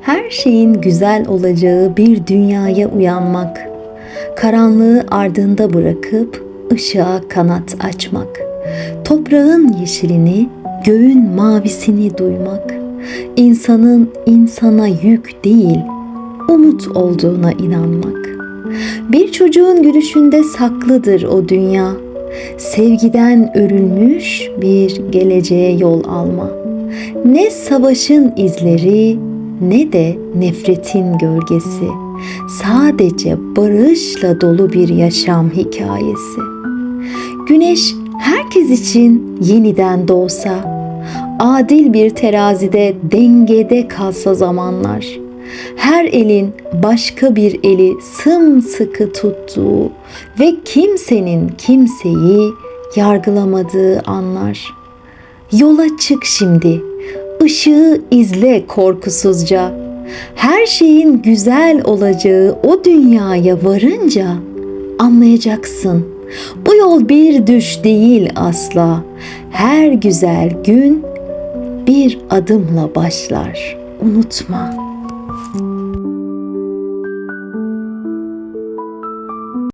her şeyin güzel olacağı bir dünyaya uyanmak. Karanlığı ardında bırakıp ışığa kanat açmak. Toprağın yeşilini, göğün mavisini duymak. İnsanın insana yük değil, umut olduğuna inanmak. Bir çocuğun gülüşünde saklıdır o dünya. Sevgiden örülmüş bir geleceğe yol alma. Ne savaşın izleri ne de nefretin gölgesi. Sadece barışla dolu bir yaşam hikayesi. Güneş herkes için yeniden doğsa, adil bir terazide dengede kalsa zamanlar, her elin başka bir eli sımsıkı tuttuğu ve kimsenin kimseyi yargılamadığı anlar. Yola çık şimdi, ışığı izle korkusuzca. Her şeyin güzel olacağı o dünyaya varınca anlayacaksın. Bu yol bir düş değil asla. Her güzel gün bir adımla başlar. Unutma.